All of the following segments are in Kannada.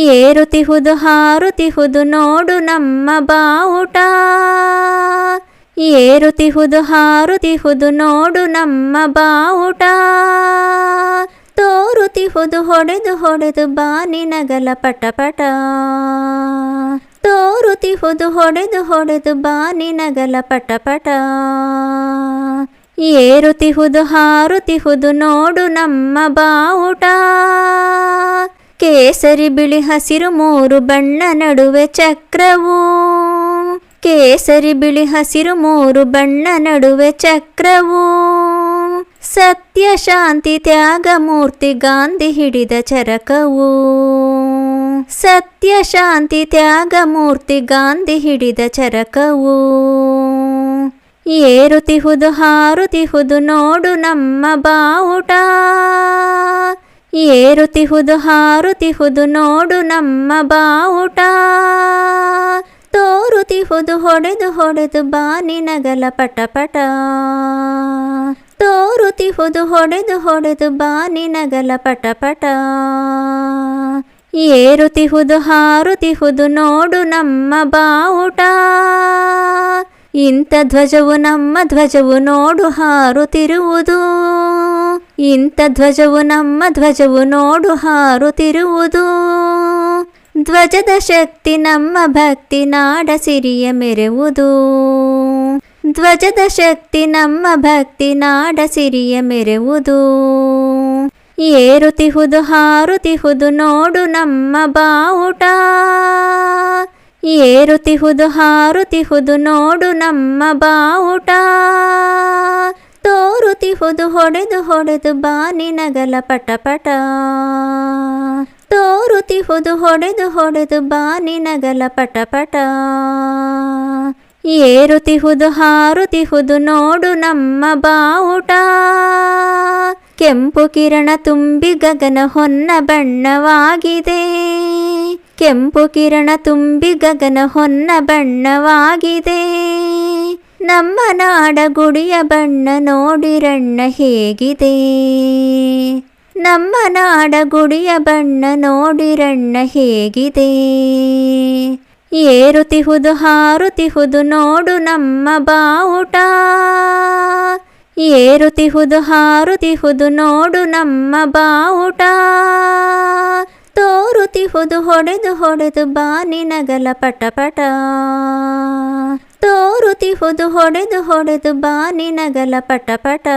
ಏರುತಿಹುದು, ಹಾರುತಿಹುದು, ನೋಡು ನಮ್ಮ ಬಾವುಟ. ಏರುತಿಹುದು, ಹಾರುತಿಹುದು, ನೋಡು ನಮ್ಮ ಬಾವುಟ. ತೋರುತಿಹುದು, ಹೊಡೆದು ಹೊಡೆದು, ಬಾನಿ ನಗಲ ಪಟಪಟ ತೋರುತಿಹುದು, ಹೊಡೆದು ಹೊಡೆದು, ಬಾನಿ ನಗಲ ಪಟಪಟ ಏರುತಿಹುದು, ಹಾರುತಿಹುದು, ನೋಡು ನಮ್ಮ ಬಾವುಟ. ಕೇಸರಿ ಬಿಳಿ ಹಸಿರು ಮೂರು ಬಣ್ಣ ನಡುವೆ ಚಕ್ರವು. ಕೇಸರಿ ಬಿಳಿ ಹಸಿರು ಮೂರು ಬಣ್ಣ ನಡುವೆ ಚಕ್ರವು. ಸತ್ಯ, ಶಾಂತಿ, ತ್ಯಾಗ, ಮೂರ್ತಿ, ಗಾಂಧಿ ಹಿಡಿದ ಚರಕವು. ಸತ್ಯ, ಶಾಂತಿ, ತ್ಯಾಗ, ಮೂರ್ತಿ, ಗಾಂಧಿ ಹಿಡಿದ ಚರಕವು. ಏರುತಿಹುದು, ಹಾರುತಿಹುದು ನೋಡು ನಮ್ಮ ಬಾವುಟ. ಏರುತಿಹುದು, ಹಾರುತಿಹುದು, ನೋಡು ನಮ್ಮ ಬಾವುಟ. ತೋರುತಿಹುದು, ಹೊಡೆದು ಹೊಡೆದು ಬಾನಿ ನಗಲ ಪಟಪಟ. ತೋರುತಿಹುದು, ಹೊಡೆದು ಹೊಡೆದು ಬಾನಿನಗಲ ಪಟಪಟ. ಏರುತಿಹುದು, ಹಾರುತಿಹುದು, ನೋಡು ನಮ್ಮ ಬಾವುಟ. ಇಂಥ ಧ್ವಜವು ನಮ್ಮ ಧ್ವಜವು, ನೋಡು ಹಾರುತ್ತಿರುವುದು ಇಂಥ ಧ್ವಜವು ನಮ್ಮ ಧ್ವಜವು ನೋಡು ಹಾರುತ್ತಿರುವುದು. ಧ್ವಜದ ಶಕ್ತಿ ನಮ್ಮ ಭಕ್ತಿ ನಾಡ ಸಿರಿಯ ಮೆರೆವುದು. ಧ್ವಜದ ಶಕ್ತಿ ನಮ್ಮ ಭಕ್ತಿ ನಾಡ ಸಿರಿಯ ಮೆರೆವುದು. ಏರುತಿಹುದು ಹಾರುತಿಹುದು ನೋಡು ನಮ್ಮ ಬಾವುಟ. ಏರುತಿಹುದು ಹಾರುತಿಹುದು ನೋಡು ನಮ್ಮ ಬಾವುಟ. ತೋರುತಿಹುದು ಹೊಡೆದು ಹೊಡೆದು ಬಾನಿ ನಗಲ ಪಟಪಟ ತೋರುತಿಹುದು ಹೊಡೆದು ಹೊಡೆದು ಬಾನಿ ನಗಲ ಪಟಪಟ ಏರುತಿಹುದು ಹಾರುತಿಹುದು ನೋಡು ನಮ್ಮ ಬಾವುಟ. ಕೆಂಪು ಕಿರಣ ತುಂಬಿ ಗಗನ ಹೊನ್ನ ಬಣ್ಣವಾಗಿದೆ. ಕೆಂಪು ಕಿರಣ ತುಂಬಿ ಗಗನ ಹೊನ್ನ ಬಣ್ಣವಾಗಿದೆ. ನಮ್ಮ ನಾಡ ಗುಡಿಯ ಬಣ್ಣ ನೋಡಿರಣ್ಣ ಹೇಗಿದೆ? ನಮ್ಮ ನಾಡ ಗುಡಿಯ ಬಣ್ಣ ನೋಡಿರಣ್ಣ ಹೇಗಿದೆ? ಏರುತಿಹುದು, ಹಾರುತಿಹುದು, ನೋಡು ನಮ್ಮ ಬಾವುಟ. ಏರುತಿಹುದು, ಹಾರುತಿಹುದು, ನೋಡು ನಮ್ಮ ಬಾವುಟ. ತೋರುತಿಹುದು, ಹೊಡೆದು ಹೊಡೆದು ಬಾನಿನಗಲ ಪಟಪಟ. ತೋರುತಿಹುದು ಹೊಡೆದು ಹೊಡೆದು ಬಾನಿ ನಗಲ ಪಟಪಟ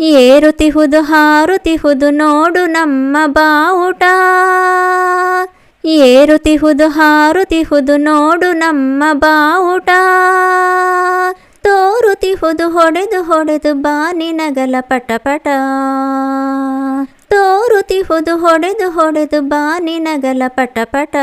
ಏರುತಿಹುದು ಹಾರುತಿಹುದು ನೋಡು ನಮ್ಮ ಬಾವುಟ. ಏರುತಿಹುದು ಹಾರುತಿಹುದು ನೋಡು ನಮ್ಮ ಬಾವುಟ. ತೋರುತಿಹುದು ಹೊಡೆದು ಹೊಡೆದು ಬಾನಿ ನಗಲ ಪಟಪಟ ತೋರುತಿಹುದು ಹೊಡೆದು ಹೊಡೆದು ಬಾನಿ ನಗಲ ಪಟಪಟ